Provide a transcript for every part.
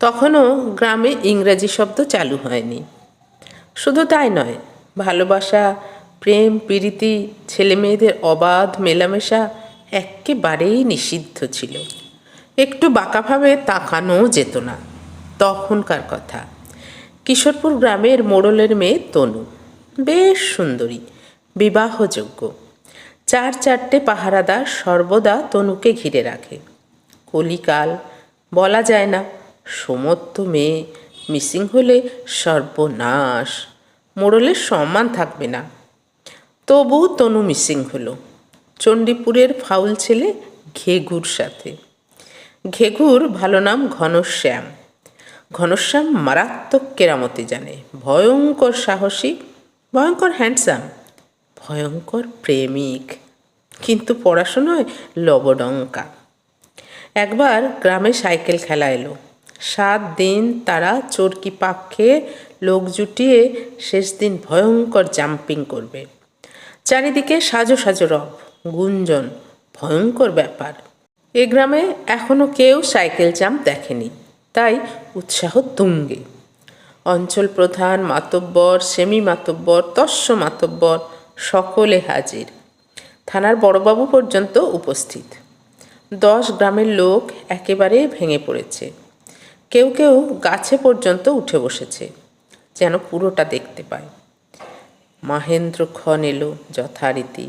তখনও গ্রামে ইংরাজি শব্দ চালু হয়নি। শুধু তাই নয়, ভালোবাসা, প্রেম, প্রীতি ছেলে মেয়েদের অবাধ মেলামেশা একেবারেই নিষিদ্ধ ছিল। একটু বাঁকাভাবে তাকানোও যেত না। তখনকার কথা। কিশোরপুর গ্রামের মোড়লের মেয়ে তনু। বেশ সুন্দরী, বিবাহযোগ্য। চার চারটে পাহারাদার সর্বদা তনুকে ঘিরে রাখে। কলিকাল বলা যায় না। সমস্ত মেয়ে, মিসিং হলে সর্বনাশ মোড়লের সম্মান থাকবে না। তবু তনু মিসিং হলো, চণ্ডীপুরের ফাউল ছেলে ঘেঘুর সাথে। ঘেঘুর ভালো নাম ঘনশ্যাম। ঘনশ্যাম মারাত্মক কেরামতি জানে, ভয়ঙ্কর সাহসী, ভয়ঙ্কর হ্যান্ডসাম ভয়ঙ্কর প্রেমিক, কিন্তু পড়াশোনায় লবডঙ্কা। একবার গ্রামে সাইকেল খেলা এলো সাত দিন তারা চরকি পাক খেয়ে লোক জুটিয়ে শেষ দিন ভয়ঙ্কর জাম্পিং করবে। চারিদিকে সাজো সাজো রব, গুঞ্জন, ভয়ঙ্কর ব্যাপার। এ গ্রামে এখনও কেউ সাইকেল জাম্প দেখেনি, তাই উৎসাহ তুঙ্গে। অঞ্চল প্রধান মাতব্বর, সেমি মাতব্বর, তস্য মাতব্বর, সকলে হাজির। থানার বড়বাবু পর্যন্ত উপস্থিত। দশ গ্রামের লোক একেবারে ভেঙে পড়েছে। কেউ কেউ গাছে পর্যন্ত উঠে বসেছে, যেন পুরোটা দেখতে পায়। মহেন্দ্র খন এলো যথারীতি।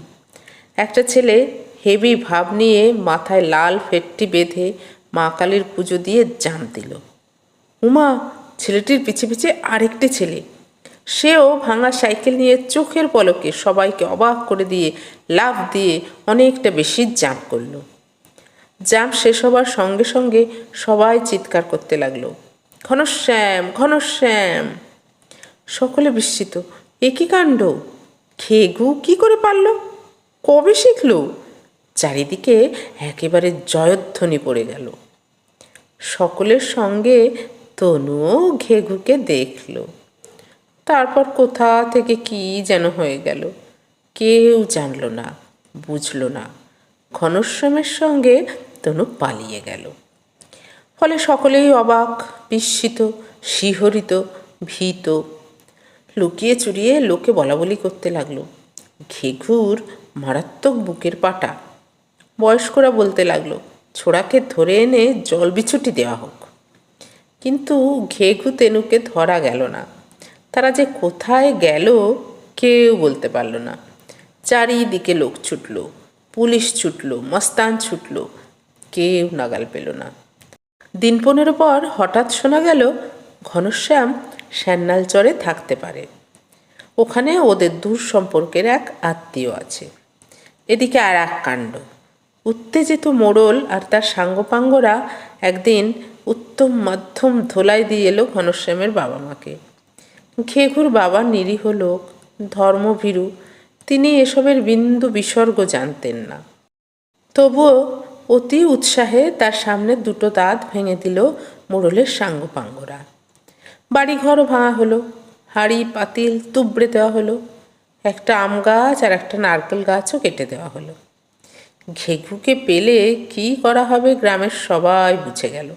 একটা ছেলে হেভি ভাব নিয়ে মাথায় লাল ফেটটি বেঁধে মা কালীর পুজো দিয়ে জান দিল। উমা, ছেলেটির পিছে পিছে আরেকটি ছেলে। সেও ভাঙা সাইকেল নিয়ে চোখের পলকে সবাইকে অবাক করে দিয়ে লাফ দিয়ে অনেকটা বেশি জাম্প করল। জাম্প শেষ হবার সঙ্গে সঙ্গে সবাই চিৎকার করতে লাগল। ঘনশ্যাম ঘনশ্যাম। সকলে বিস্মিত। এ কি কাণ্ড? খেগু কি করে পারল? কবে শিখল? চারিদিকে একেবারে জয়ধ্বনি পড়ে গেল। সকলের সঙ্গে তনুও ঘেঘুকে দেখল। তারপর কোথা থেকে কি যেন হয়ে গেল। কেউ জানল না, বুঝল না। ঘনশ্যামের সঙ্গে তনু পালিয়ে গেল। ফলে সকলেই অবাক, বিস্মিত, শিহরিত, ভীত। লুকিয়ে চুরিয়ে লোকে বলা বলি করতে লাগল। ঘেঘুর মারাত্মক বুকের পাটা। বয়স্করা বলতে লাগল, ছোড়াকে ধরে এনে জল বিছুটি দেওয়া হোক। কিন্তু ঘেঘু তেনুকে ধরা গেল না। তারা যে কোথায় গেল কেউ বলতে পারল না। চারিদিকে লোক ছুটল, পুলিশ ছুটল, মস্তান ছুটল কেউ নাগাল পেল না। দিন পনেরো পর হঠাৎ শোনা গেল, ঘনশ্যাম স্যান্নাল চরে থাকতে পারে। ওখানে ওদের দূর সম্পর্কের এক আত্মীয় আছে। এদিকে আর এক কাণ্ড। উত্তেজিত মোড়ল আর তার সাঙ্গপাঙ্গরা একদিন উত্তম মাধ্যম ধোলাই দিয়ে এলো ঘনশ্যামের বাবা মাকে ঘেঘুর বাবা নিরীহ লোক, ধর্মভীরু, তিনি এসবের বিন্দু বিসর্গ জানতেন না। তবুও অতি উৎসাহে তার সামনে দুটো দাঁত ভেঙে দিল মোড়লের সাঙ্গপাঙ্গরা বাড়িঘরও ভাঙা হলো, হাঁড়ি, পাতিল, তুবড়ে দেওয়া হলো, একটা আম গাছ আর একটা নারকেল গাছও কেটে দেওয়া হলো। ঘেঘুকে পেলে কি করা হবে গ্রামের সবাই বুঝে গেল।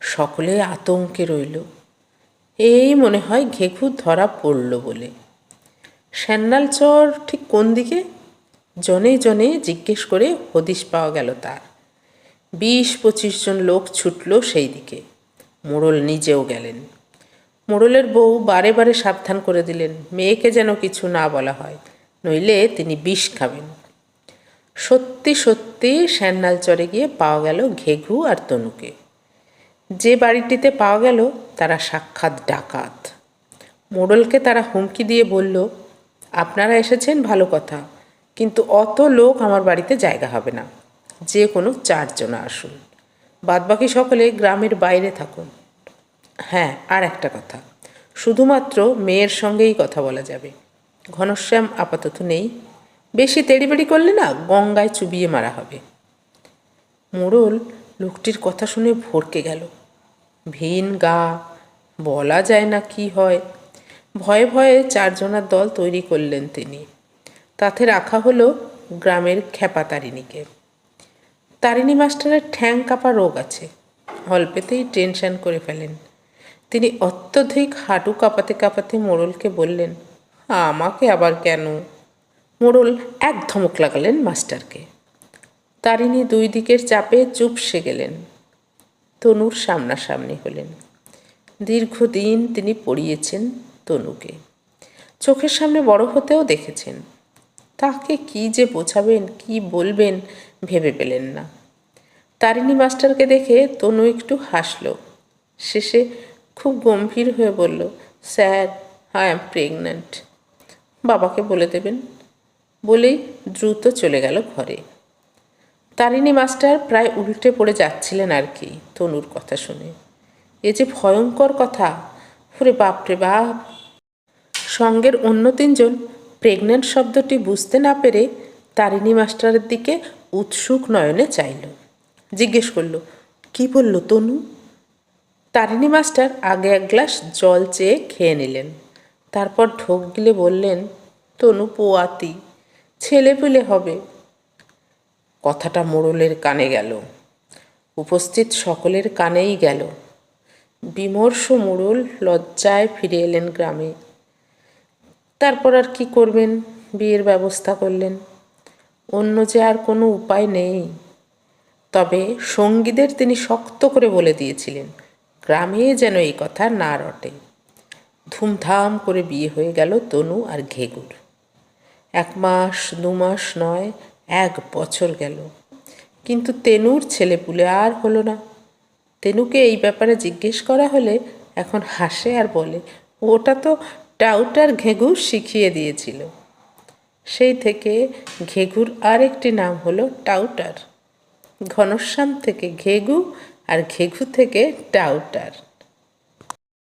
সকলে আতঙ্কে রইল। এই মনে হয় ঘেঘু ধরা পড়ল বলে। স্যান্নাল চর ঠিক কোন দিকে? জনে জনে জিজ্ঞেস করে হদিশ পাওয়া গেল তার। বিশ পঁচিশ জন লোক ছুটল সেই দিকে। মোড়ল নিজেও গেলেন। মোড়লের বউ বারে বারে সাবধান করে দিলেন, মেয়েকে যেন কিছু না বলা হয়, নইলে তিনি বিষ খাবেন। সত্যি সত্যি স্যান্নাল চরে গিয়ে পাওয়া গেল ঘেঘু আর তনুকে। যে বাড়িটিতে পাওয়া গেল তারা সাক্ষাৎ ডাকাত। মোড়লকে তারা হুমকি দিয়ে বলল, আপনারা এসেছেন ভালো কথা, কিন্তু অত লোক আমার বাড়িতে জায়গা হবে না। যে কোনো চারজনা আসুন। বাদবাকি সকলে গ্রামের বাইরে থাকুন। হ্যাঁ আর একটা কথা। শুধুমাত্র মেয়ের সঙ্গেই কথা বলা যাবে। ঘনশ্যাম আপাতত নেই। বেশি তেড়িবেড়ি করলে না গঙ্গায় চুবিয়ে মারা হবে। মোড়ল লোকটির কথা শুনে ভরকে গেল। ভিন গা, বলা যায় না কি হয়। ভয়ে ভয়ে চারজনার দল তৈরি করলেন তিনি। তাতে রাখা হলো গ্রামের খেপা তারিণীকে তারিণী মাস্টারের ঠ্যাং কাপা রোগ আছে। অল্পেতেই টেনশন করে ফেলেন। তিনি অত্যধিক হাঁটু কাঁপাতে কাঁপাতে মোড়লকে বললেন, আমাকে আবার কেন? মোড়ল এক ধমক লাগালেন মাস্টারকে। তারিণী দুই দিকের চাপে চুপসে গেলেন। তনুর সামনাসামনি হলেন। দীর্ঘদিন তিনি পড়িয়েছেন তনুকে। চোখের সামনে বড় হতেও দেখেছেন। তাকে কি যে বোঝাবেন, কি বলবেন ভেবে পেলেন না। তারিণী মাস্টারকে দেখে তনু একটু হাসল। শেষে খুব গম্ভীর হয়ে বলল, স্যার, আই এম প্রেগন্যান্ট। বাবাকে বলে দেবেন। বলেই দ্রুত চলে গেল ঘরে। তারিণী মাস্টার প্রায় উল্টে পড়ে যাচ্ছিলেন আর কি, তনুর কথা শুনে। এ যে ভয়ঙ্কর কথা, ওরে বাপরে বাপ! সঙ্গের অন্য তিনজন প্রেগন্যান্ট শব্দটি বুঝতে না পেরে তারিণী মাস্টারের দিকে উৎসুক নয়নে চাইল। জিজ্ঞেস করল, কি বলল তনু? তারিণী মাস্টার আগে এক গ্লাস জল চেয়ে খেয়ে নিলেন। তারপর ঢোক গিলে বললেন, তনু পোয়াতি, ছেলে পেলে হবে। কথাটা মোড়লের কানে গেল। উপস্থিত সকলের কানেই গেল। বিমর্ষ মোড়ল লজ্জায় ফিরে এলেন গ্রামে। তারপর আর কি করবেন? বিয়ের ব্যবস্থা করলেন। অন্য যে আর কোনো উপায় নেই। তবে সঙ্গীদের তিনি শক্ত করে বলে দিয়েছিলেন, গ্রামে যেন এই কথা না রটে। ধুমধাম করে বিয়ে হয়ে গেল তনু আর ঘেগুর। এক মাস, দু মাস নয়, এক বছর গেল। কিন্তু তেনুর ছেলেপুলে আর হলো না। তেনুকে এই ব্যাপারে জিজ্ঞেস করা হলে এখন হাসে আর বলে, ওটা তো টাউটার ঘেঘু শিখিয়ে দিয়েছিল। সেই থেকে ঘেঘুর আরেকটি নাম হলো টাউটার। ঘনশ্যাম থেকে ঘেঘু আর ঘেঘু থেকে টাউটার।